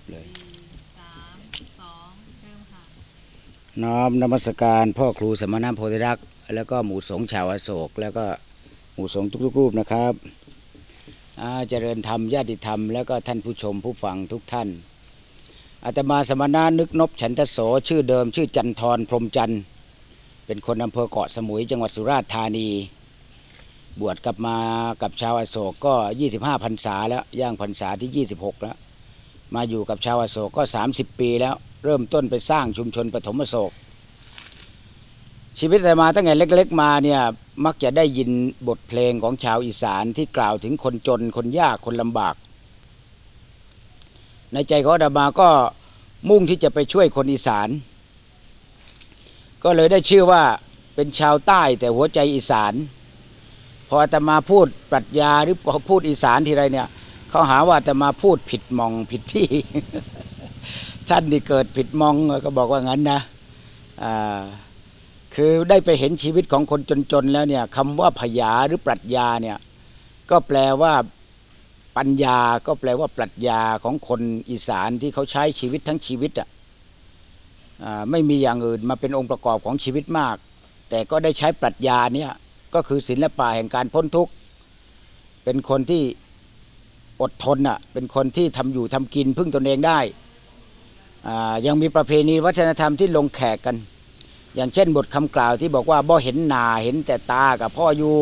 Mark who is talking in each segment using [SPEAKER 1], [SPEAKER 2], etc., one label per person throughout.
[SPEAKER 1] บเลยน้อมนมัสการพ่อครูสมณโพธิรักษ์แล้วก็หมู่สงฆ์ชาวอโศก แล้วก็หมู่สงฆ์ทุกๆรูปนะครับอาเจริญธรรมญาติธรรม แล้วก็ท่านผู้ชมผู้ฟังทุกท่านอาตมาสมณะนึกนบฉันทโสชื่อเดิม ชื่อจันทรพรหมจันทร์เป็นคนอำเภอเกาะสมุยจังหวัดสุราษฎร์ธานี บวชกลับมากับชาวอโศกก็ 25พรรษาแล้วย่างพรรษาที่ 26 แล้ว มาอยู่กับชาวอโศกก็ 30 ปีแล้วเริ่มต้นไปสร้างชุมชนปฐมอโศก ชีวิตแต่มาตั้งแต่เล็ก ๆ มาเนี่ยมักจะได้ยินบทเพลงของชาวอีสานที่กล่าวถึงคนจนคนยากคนลำบาก ในใจของอามาก็มุ่งที่จะไปช่วยคนอีสาน ก็เลยได้ชื่อว่าเป็นชาวใต้แต่หัวใจอีสาน พออาตมาพูดปรัชญาหรือพูดอีสานทีไรเนี่ย เขาหาว่าอาตมาพูดผิดมองผิดที่ ท่านที่เกิดผิดมองก็บอกว่างั้นนะคือได้ไปเห็นชีวิตของคนจนๆแล้วเนี่ยคำว่าพยาหรือปรัชญาเนี่ยก็แปลว่าปัญญาก็แปลว่าปรัชญาของคนอีสานที่เขาใช้ชีวิตทั้งชีวิตอะอ่าไม่มีอย่างอื่นมาเป็นองค์ประกอบของชีวิตมาก แต่ก็ได้ใช้ปรัชญาเนี่ยก็คือศิลปะแห่งการพ้นทุกข์ เป็นคนที่ อดทนอะเป็นคนที่ทำอยู่ทำกินพึ่งตนเองได้ ยังมีประเพณีวัฒนธรรมที่ลงแขกกัน อย่างเช่นบทคำกล่าวที่บอกว่าบ่เห็นหนาเห็นแต่ตากับพ่ออยู่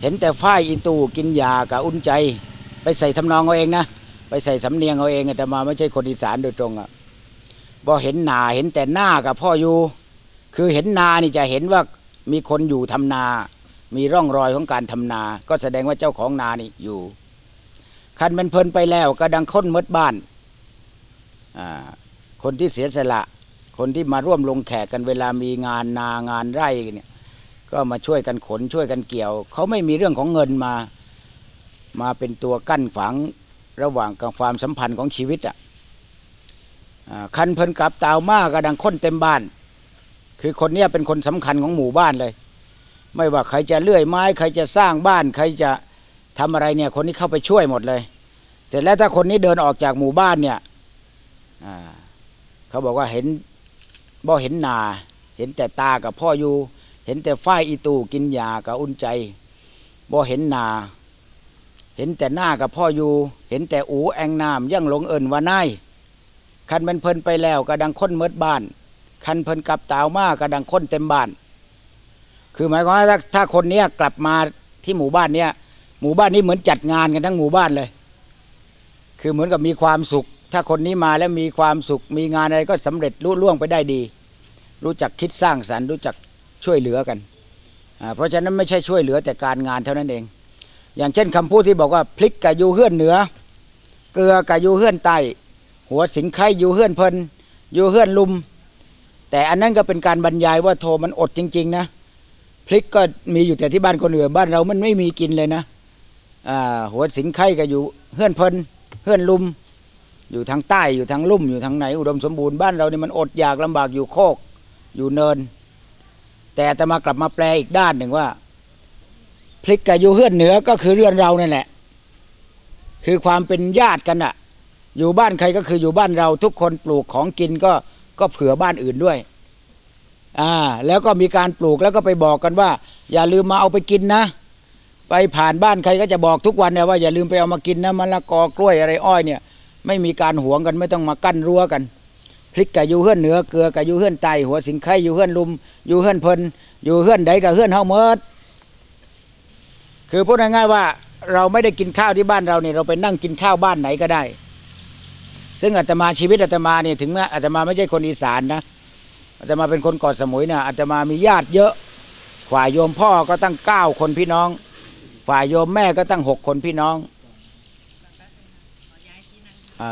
[SPEAKER 1] เห็นแต่ฝ้ายอีตูกินยากับอุ่นใจ ไปใส่ทำนองเอาเองนะไปใส่สำเนียงเอาเองแต่มาไม่ใช่คนอีสานโดยตรงอะบ่เห็นหนาเห็นแต่หน้ากับพ่ออยู่ คือเห็นนานี่จะเห็นว่ามีคนอยู่ทำนา มีร่องรอยของการทำนา ก็แสดงว่าเจ้าของนานี่อยู่ คันมันเพลินไปแล้วก็ดังค้นมดบ้าน คนที่เสียสละ คนที่มาร่วมลงแขกกันเวลามีงานนางานไร่เนี่ยก็มาช่วยกันขนช่วยกันเกี่ยว เขาไม่มีเรื่องของเงินมา มาเป็นตัวกั้นฝังระหว่างกับความสัมพันธ์ของชีวิตอะคันเพลินกลับตาวมากก็ดังค้นเต็มบ้าน คือคนเนี้ยเป็นคนสำคัญของหมู่บ้านเลย ไม่ว่าใครจะเลื่อยไม้ ใครจะสร้างบ้าน ใครจะทำอะไรเนี่ยคนนี้เข้าไปช่วยหมดเลย เสร็จแล้วถ้าคนนี้เดินออกจากหมู่บ้านเนี่ยเขาบอกว่าเห็นบ่เห็นนา เห็นแต่ตากับพ่ออยู่ เห็นแต่ฝ้ายอีตูกินยากับอุ่นใจบ่เห็นนา เห็นแต่หน้ากับพ่ออยู่ เห็นแต่อูแองน้ำยังหลงเอิญว่านายคันมันเพลินไปแล้วก็ดังค้นเมิดบ้าน คันเพลินกลับตาวมากก็ดังค้นเต็มบ้าน คือหมายความว่าถ้าถ้าคนเนี้ยกลับมาที่หมู่บ้านเนี้ยหมู่บ้านนี้เหมือนจัดงานกันทั้งหมู่บ้านเลย คือเหมือนกับมีความสุข ถ้าคนนี้มาแล้วมีความสุข มีงานอะไรก็สำเร็จรุ่ล่วงไปได้ดี รู้จักคิดสร้างสรรค์รู้จักช่วยเหลือกันเพราะฉะนั้นไม่ใช่ช่วยเหลือแต่การงานเท่านั้นเอง อย่างเช่นคำพูดที่บอกว่าพลิกกะยูเฮือนเหนือ เกลือกะยูเฮือนใต้หัวสิงไข่ยูเฮือนเพลินยูเฮือนลุม แต่อันนั้นก็เป็นการบรรยายว่าโทมันอดจริง ๆ นะพริกก็มีอยู่แต่ที่บ้านคนอื่นบ้านเรามันไม่มีกินเลยนะหัวสิงไข่ก็อยู่เฮือนเพลิน เฮือนลุม อยู่ทางใต้อยู่ทางลุ่มอยู่ทางไหน อุดมสมบูรณ์บ้านเรานี่มันอดอยากลำบากอยู่โคก อยู่เนิน แต่อาตมากลับมาแปลอีกด้านหนึ่งว่าพลิกกับอยู่เฮือนเหนือก็คือเรือนเรานั่นแหละ คือความเป็นญาติกันอะอยู่บ้านใครก็คืออยู่บ้านเราทุกคนปลูกของกินก็ก็เผื่อบ้านอื่นด้วยอ่าแล้วก็มีการปลูกแล้วก็ไปบอกกันว่า อย่าลืมมาเอาไปกินนะ ไปผ่านบ้านใครก็จะบอกทุกวันเนี่ยว่าอย่าลืมไปเอามากินนะมะละกอกล้วยอะไรอ้อยเนี่ย ไม่มีการหวงกันไม่ต้องมากั้นรั้วกันพริกกับอยู่เฮือนเหนือเกลือกับอยู่เฮือนใต้หัวสิงไข่อยู่เฮือนลุมอยู่เฮือนเพลินอยู่เฮือนใดกับเฮือนเฮาเมิดคือพูดง่ายๆว่าเราไม่ได้กินข้าวที่บ้านเราเนี่ยเราไปนั่งกินข้าวบ้านไหนก็ได้ ซึ่งอาตมาชีวิตอาตมาเนี่ยถึงแม้อาตมาไม่ใช่คนอีสานนะอาตมาเป็นคนเกาะสมุยนะอาตมามีญาติเยอะฝ่ายโยมพ่อก็ตั้งเก้าคนพี่น้อง ฝ่ายโยมแม่ก็ตั้งหกคนพี่น้อง